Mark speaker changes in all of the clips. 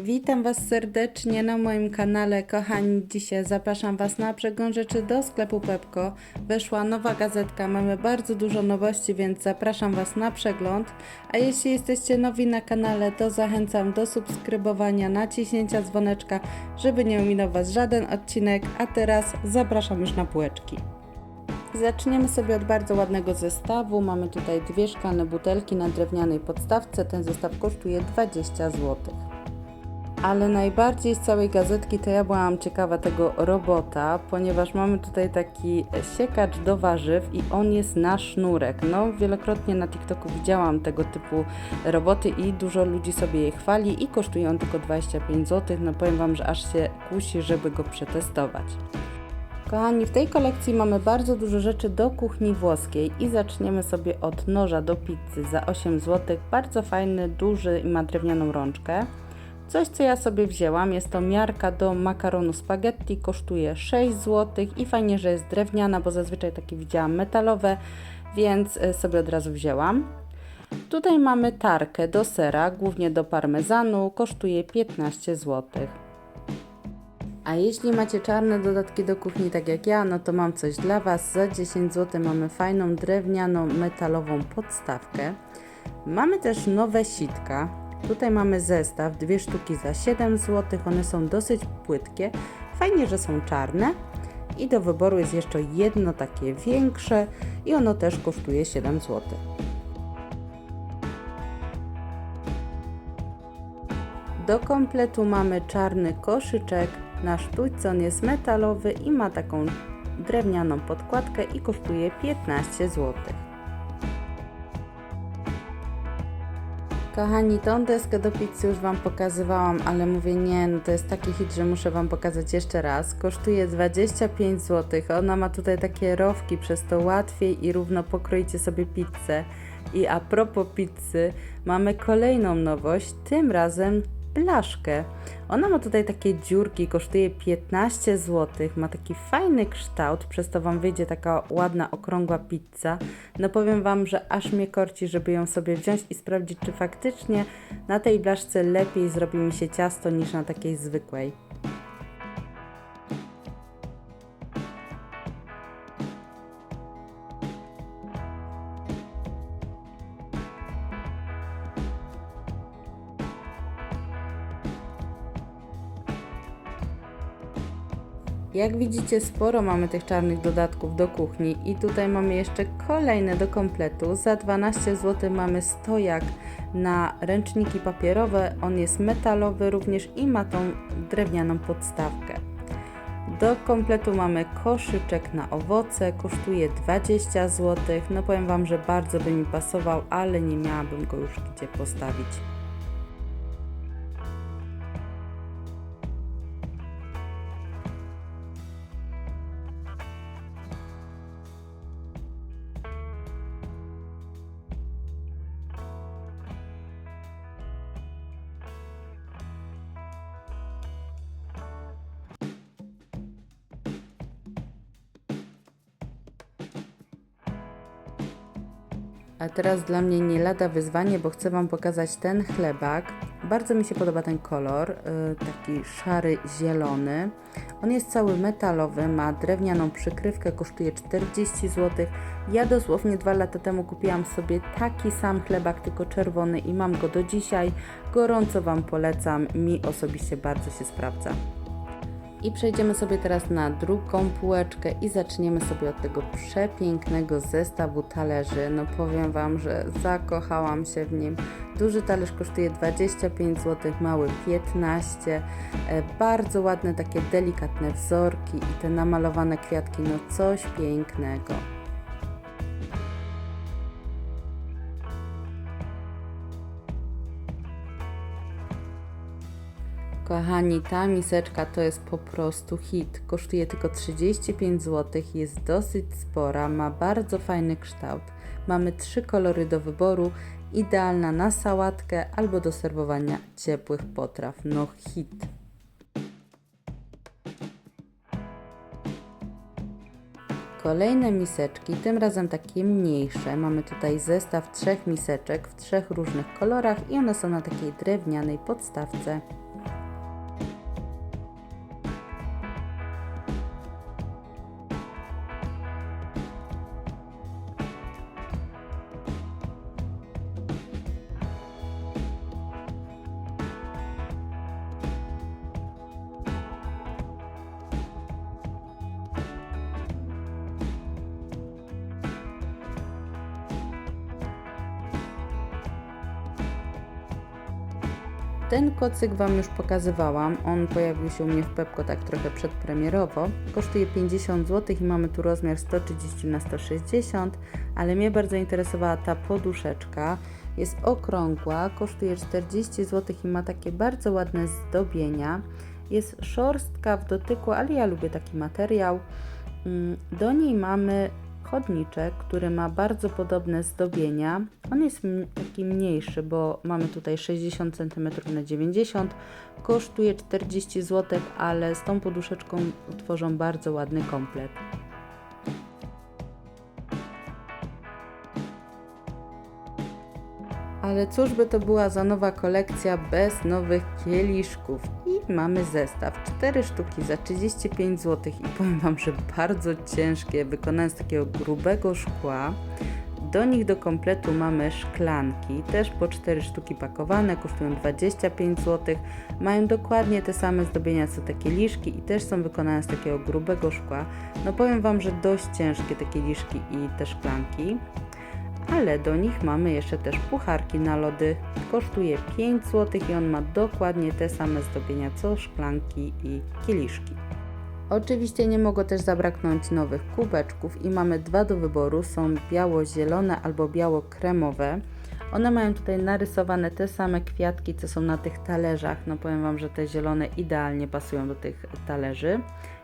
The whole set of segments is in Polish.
Speaker 1: Witam Was serdecznie na moim kanale, kochani. Dzisiaj zapraszam Was na przegląd rzeczy do sklepu Pepko. Weszła nowa gazetka, mamy bardzo dużo nowości, więc zapraszam Was na przegląd. A jeśli jesteście nowi na kanale, to zachęcam do subskrybowania, naciśnięcia dzwoneczka, żeby nie ominął Was żaden odcinek. A teraz zapraszam już na półeczki. Zaczniemy sobie od bardzo ładnego zestawu. Mamy tutaj dwie szklane butelki na drewnianej podstawce. Ten zestaw kosztuje 20 zł. Ale najbardziej z całej gazetki to ja byłam ciekawa tego robota, ponieważ mamy tutaj taki siekacz do warzyw i on jest na sznurek. No, wielokrotnie na TikToku widziałam tego typu roboty i dużo ludzi sobie je chwali i kosztuje on tylko 25 zł. No powiem Wam, że aż się kusi, żeby go przetestować. Kochani, w tej kolekcji mamy bardzo dużo rzeczy do kuchni włoskiej i zaczniemy sobie od noża do pizzy za 8 zł. Bardzo fajny, duży i ma drewnianą rączkę. Coś, co ja sobie wzięłam, jest to miarka do makaronu spaghetti, kosztuje 6 zł i fajnie, że jest drewniana, bo zazwyczaj takie widziałam metalowe, więc y, sobie od razu wzięłam. Tutaj mamy tarkę do sera, głównie do parmezanu, kosztuje 15 zł. A jeśli macie czarne dodatki do kuchni, tak jak ja, no to mam coś dla Was. Za 10 zł mamy fajną drewnianą, metalową podstawkę. Mamy też nowe sitka. Tutaj mamy zestaw, dwie sztuki za 7 zł. One są dosyć płytkie. Fajnie, że są czarne. I do wyboru jest jeszcze jedno takie większe i ono też kosztuje 7 zł. Do kompletu mamy czarny koszyczek. Nasz sztućcon jest metalowy i ma taką drewnianą podkładkę i kosztuje 15 zł. Kochani, tą deskę do pizzy już Wam pokazywałam, ale mówię nie, no to jest taki hit, że muszę Wam pokazać jeszcze raz. Kosztuje 25 zł. Ona ma tutaj takie rowki, przez to łatwiej i równo pokroicie sobie pizzę. I a propos pizzy, mamy kolejną nowość, tym razem blaszkę. Ona ma tutaj takie dziurki, kosztuje 15 zł, ma taki fajny kształt, przez to Wam wyjdzie taka ładna, okrągła pizza. No powiem Wam, że aż mnie korci, żeby ją sobie wziąć i sprawdzić, czy faktycznie na tej blaszce lepiej zrobi mi się ciasto niż na takiej zwykłej. Jak widzicie, sporo mamy tych czarnych dodatków do kuchni i tutaj mamy jeszcze kolejne do kompletu. Za 12 zł mamy stojak na ręczniki papierowe. On jest metalowy również i ma tą drewnianą podstawkę. Do kompletu mamy koszyczek na owoce, kosztuje 20 zł. No powiem Wam, że bardzo by mi pasował, ale nie miałabym go już gdzie postawić. A teraz dla mnie nie lada wyzwanie, bo chcę Wam pokazać ten chlebak. Bardzo mi się podoba ten kolor, y, taki szary, zielony. On jest cały metalowy, ma drewnianą przykrywkę, kosztuje 40 zł. Ja dosłownie dwa lata temu kupiłam sobie taki sam chlebak, tylko czerwony i mam go do dzisiaj. Gorąco Wam polecam, mi osobiście bardzo się sprawdza. I przejdziemy sobie teraz na drugą półeczkę i zaczniemy sobie od tego przepięknego zestawu talerzy. No powiem Wam, że zakochałam się w nim. Duży talerz kosztuje 25 zł, mały 15. E, bardzo ładne, takie delikatne wzorki i te namalowane kwiatki, no coś pięknego. Kochani, ta miseczka to jest po prostu hit. Kosztuje tylko 35 zł, jest dosyć spora, ma bardzo fajny kształt. Mamy trzy kolory do wyboru, idealna na sałatkę albo do serwowania ciepłych potraw. No hit. Kolejne miseczki, tym razem takie mniejsze. Mamy tutaj zestaw trzech miseczek w trzech różnych kolorach i one są na takiej drewnianej podstawce. Ten kocyk Wam już pokazywałam. On pojawił się u mnie w Pepko tak trochę przedpremierowo. Kosztuje 50 zł i mamy tu rozmiar 130 na 160 ale mnie bardzo interesowała ta poduszeczka. Jest okrągła, kosztuje 40 zł i ma takie bardzo ładne zdobienia. Jest szorstka w dotyku, ale ja lubię taki materiał. Mm, Do niej mamy chodniczek, który ma bardzo podobne zdobienia. On jest taki mniejszy, bo mamy tutaj 60 cm na 90 Kosztuje 40 zł, ale z tą poduszeczką tworzą bardzo ładny komplet. Ale cóż by to była za nowa kolekcja bez nowych kieliszków? I mamy zestaw. 4 sztuki za 35 zł i powiem Wam, że bardzo ciężkie, wykonane z takiego grubego szkła. Do nich do kompletu mamy szklanki, też po 4 sztuki pakowane, kosztują 25 zł. Mają dokładnie te same zdobienia co te kieliszki i też są wykonane z takiego grubego szkła. No powiem Wam, że dość ciężkie te kieliszki i te szklanki ale do nich mamy jeszcze też pucharki na lody. Kosztuje 5 zł i on ma dokładnie te same zdobienia co szklanki i kieliszki. Oczywiście nie mogło też zabraknąć nowych kubeczków i mamy dwa do wyboru. Są biało-zielone albo biało-kremowe. One mają tutaj narysowane te same kwiatki, co są na tych talerzach. No powiem Wam, że te zielone idealnie pasują do tych talerzy.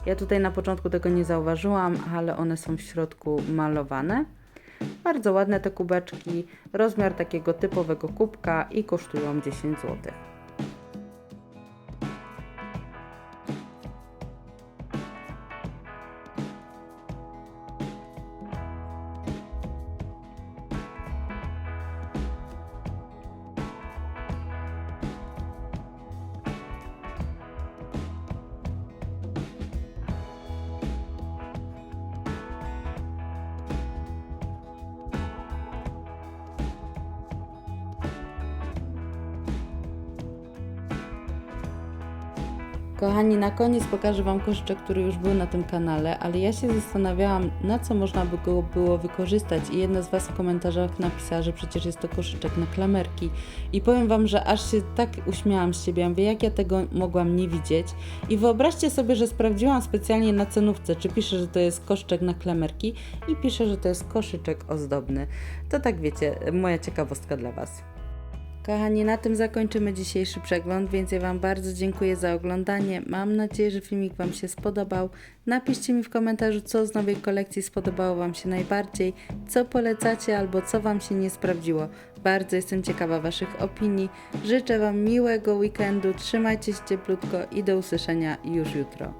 Speaker 1: Ja tutaj na początku tego nie zauważyłam, ale one są w środku malowane. Bardzo ładne te kubeczki, rozmiar takiego typowego kubka i kosztują 10 zł. Kochani, na koniec pokażę Wam koszyczek, który już był na tym kanale, ale ja się zastanawiałam, na co można by go było wykorzystać i jedna z Was w komentarzach napisała, że przecież jest to koszyczek na klamerki i powiem Wam, że aż się tak uśmiałam z siebie, ja mówię, jak ja tego mogłam nie widzieć i wyobraźcie sobie, że sprawdziłam specjalnie na cenówce, czy pisze, że to jest koszyczek na klamerki i pisze, że to jest koszyczek ozdobny. To tak wiecie, moja ciekawostka dla Was. Kochani, na tym zakończymy dzisiejszy przegląd, więc ja Wam bardzo dziękuję za oglądanie. Mam nadzieję, że filmik Wam się spodobał. Napiszcie mi w komentarzu, co z nowej kolekcji spodobało Wam się najbardziej, co polecacie albo co Wam się nie sprawdziło. Bardzo jestem ciekawa Waszych opinii. Życzę Wam miłego weekendu, trzymajcie się cieplutko i do usłyszenia już jutro.